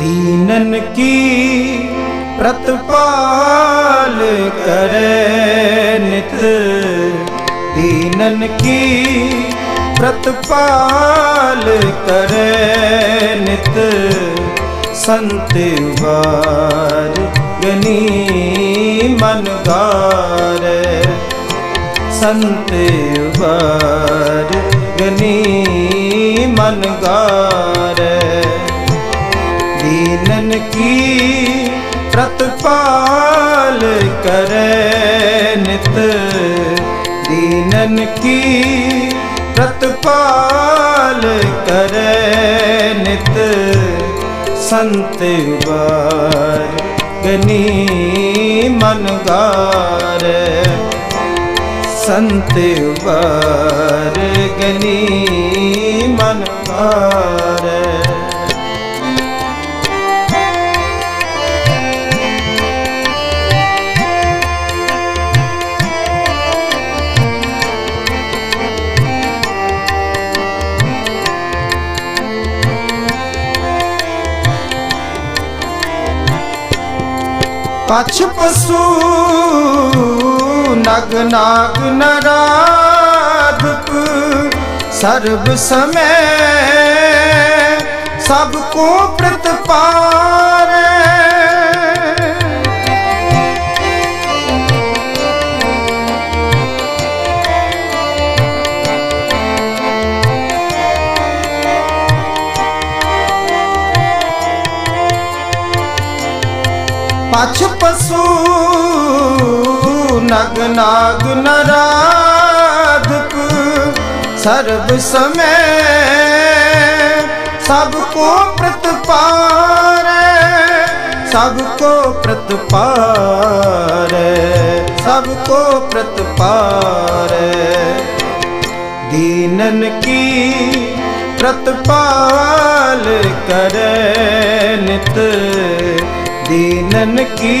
दीनन की प्रतिपाल करे नित दीनन की प्रतिपाल करे नित संत वार गनी मन गारे संत वार गनी मन गारे ਜਿਨਨ ਕੀ ਪ੍ਰਤਪਾਲ ਕਰੈ ਨਿਤ। ਦੀਨਨ ਕੀ ਪ੍ਰਤਪਾਲ ਕਰੈ ਨਿਤ। ਸੰਤ ਵਾਰ ਗਨੀ ਮਨ ਗਾਰੈ। ਸੰਤ ਵਾਰ ਗਨੀ ਮਨ ਗਾਰੈ। ਪਛ ਪਸੂ ਨਗ ਨਾਗ ਨਰਾਧਕ ਸਰਬ ਸਮੈ ਸਭ ਕੋ ਪ੍ਰਤਪਾਰੈ ਪਛ ਵਸੂ ਨਗ ਨਾਗ ਨਰਾਧਕ, ਸਰਬ ਸਮੇ ਸਭ ਕੋ ਪ੍ਰਤਪਾਰੈ, ਸਭ ਕੋ ਪ੍ਰਤਪਾਰੈ, ਸਭ ਕੋ ਪ੍ਰਤਪਾਰੈ। ਦੀਨਨ ਕੀ ਪ੍ਰਤਪਾਲ ਕਰੈ दीनन की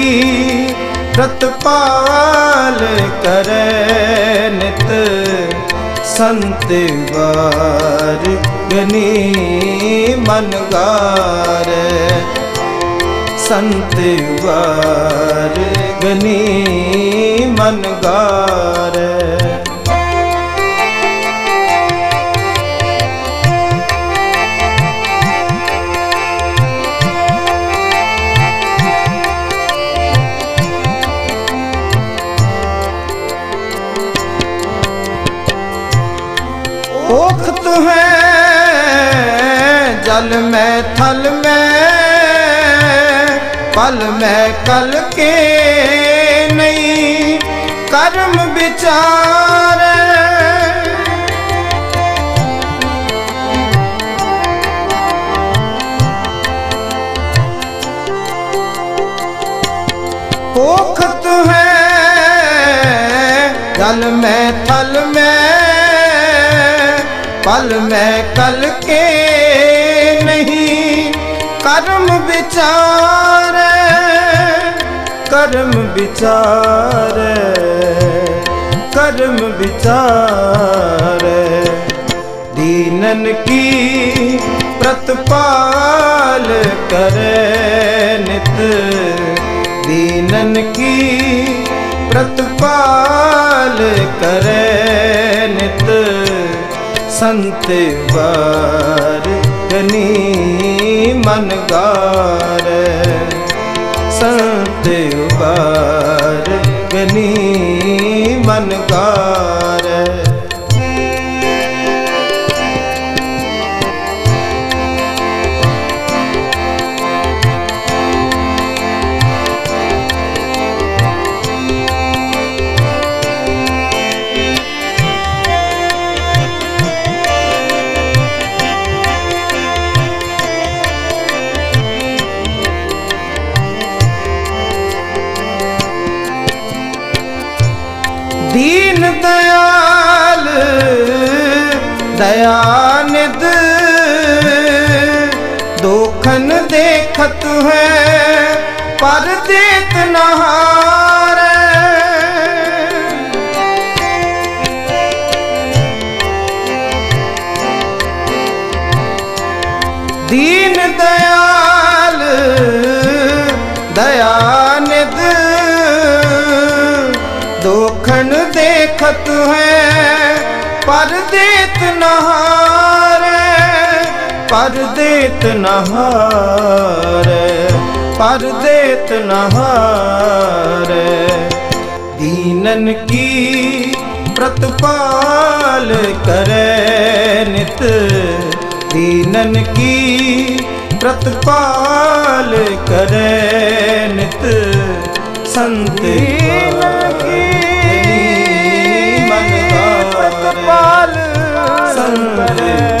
प्रतिपाल करे नित संत वार गनी मन गारे संत वार गनी मन जल में, थल में, पल में कल के नहीं, कर्म विचार। पोखत है, जल में, थल में, पल में कल के ਵਿਚਾਰੇ, ਕਰਮ ਵਿਚਾਰੇ ਕਰਮ ਵਿਚਾਰੇ। ਦੀਨਨ ਕੀ ਪ੍ਰਤਪਾਲ ਕਰੇ ਨਿਤ? ਦੀਨਨ ਕੀ ਪ੍ਰਤਪਾਲ ਕਰੇ ਨਿਤ? ਸੰਤ ਵਾਰੇ ਢਨੀ ਮਨ ਗਾਰੇ ਸੰਤ ਉਪਾਰ ਗਨੀ ਮਨ ਗਾਰੇ। मक्खन देखत है पर देत नहार दीन दयाल दयानिद दोखन देखत है पर देत नहार ਪਰ ਦੇਤ ਨਹਾਰੇ ਪਰ ਦੇਤ ਨਹਾਰੇ ਦੀਨਨ ਕੀ ਪ੍ਰਤਪਾਲ ਕਰੈ ਨਿਤ? ਦੀਨਨ ਕੀ ਪ੍ਰਤਪਾਲ ਕਰੈ ਨਿਤ? ਸੰਤ ਮਨ ਪ੍ਰਤਪਾਲ ਸੰਤ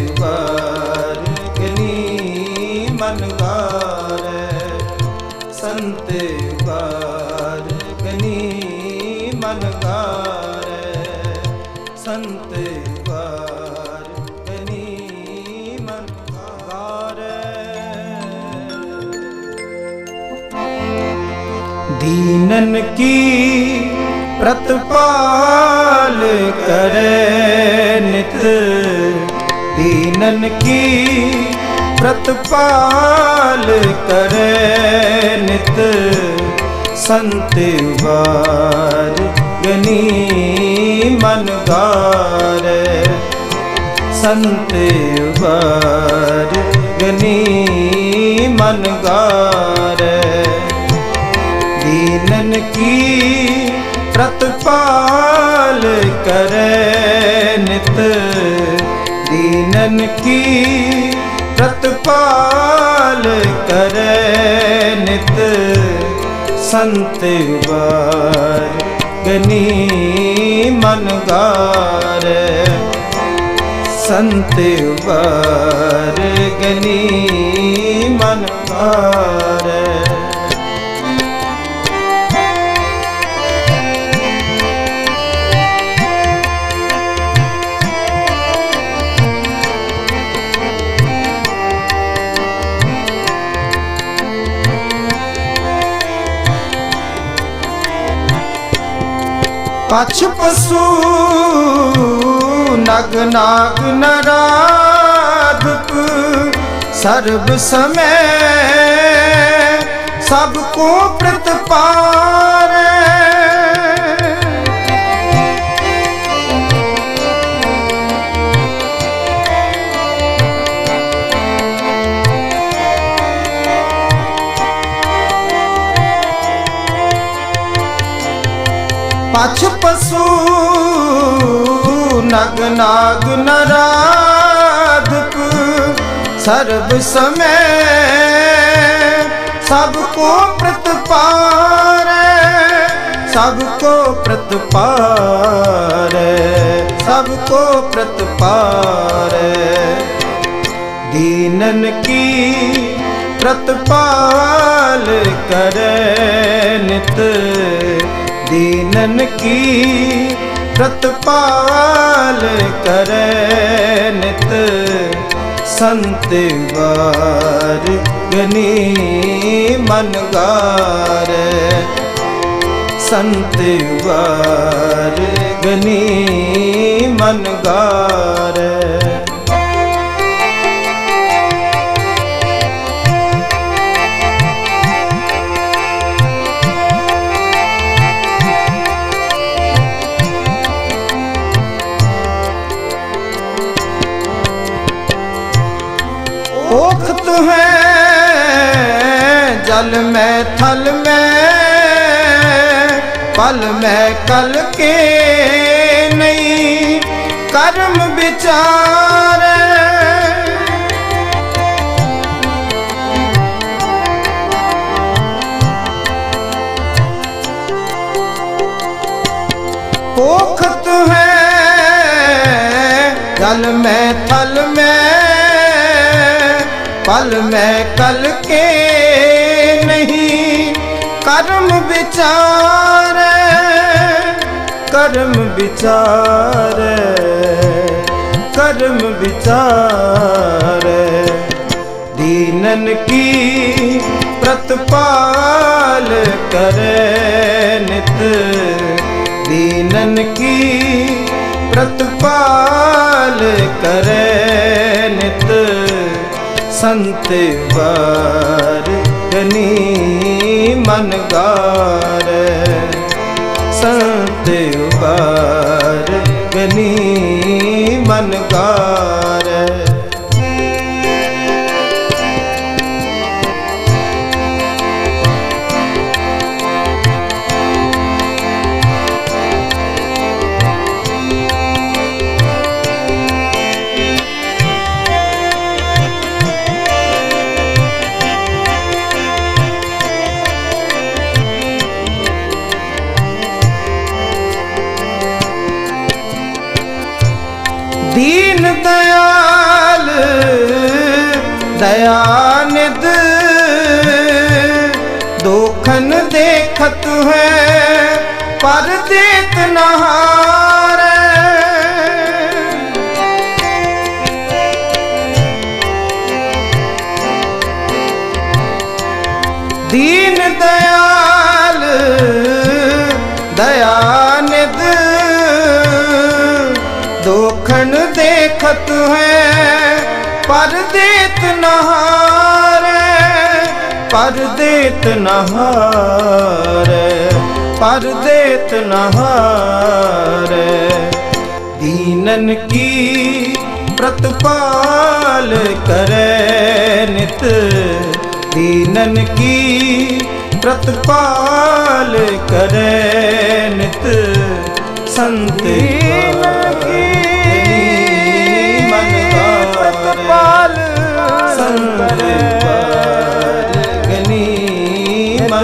दीनन की प्रतपाल करे नित दीनन की प्रतपाल करे नित संत वार गनी मन गारे संत वार गनी मन गारे दीनन की प्रतपाल करे नित दीनन की प्रतपाल करे नित संत वार गनी मन गारे संत वार गनी मन ਪਛ ਪਸੂ ਨਗ ਨਾਗ ਨਰਾਧਪ ਸਰਬ ਸਮੈ ਸਭ ਕੋ ਪ੍ਰਤਪਾਰੇ ਵਸੂ ਨਗ ਨਾਗ ਨਰਾਧਪ ਸਰਬ ਸਮੇ ਸਭ ਕੋ ਪ੍ਰਤਪਾਰੇ ਸਭ ਕੋ ਪ੍ਰਤਪਾਰੇ ਸਭ ਕੋ ਪ੍ਰਤਪਾਰੇ ਦੀਨਨ ਕੀ ਪ੍ਰਤਪਾਲ ਕਰੇ दीनन की प्रतपाल करे नित संत वार गनी मन गारे संत वार गनी मन गारे जल में थल में पल में कल के नहीं कर्म विचार पोखत है जल में थल में पल में कल के ਕਰਮ ਵਿਚਾਰੈ ਕਰਮ ਵਿਚਾਰੈ। ਦੀਨਨ ਕੀ ਪ੍ਰਤਪਾਲ ਕਰੈ ਨਿਤ? ਦੀਨਨ ਕੀ ਪ੍ਰਤਪਾਲ ਕਰੈ ਨਿਤ? ਸੰਤ ਵਾਰ ਗਨੀ ਮਨ ਗਾਰੈ। ਸੰਤ ਵਾਰ ਗਨੀ ਮਨ ਗਾਰੇ देखत है पर देत नहार ਪਰ ਦੇਤ ਨਹਾਰੇ ਪਰ ਦੇਤ ਨਹਾਰੇ। ਦੀਨਨ ਕੀ ਪ੍ਰਤਪਾਲ ਕਰੇ ਨਿਤ? ਦੀਨਨ ਕੀ ਪ੍ਰਤਪਾਲ ਕਰੇ ਨਿਤ? ਸੰਤ ਮਨ ਪ੍ਰਤਪਾਲ ਸੰਤ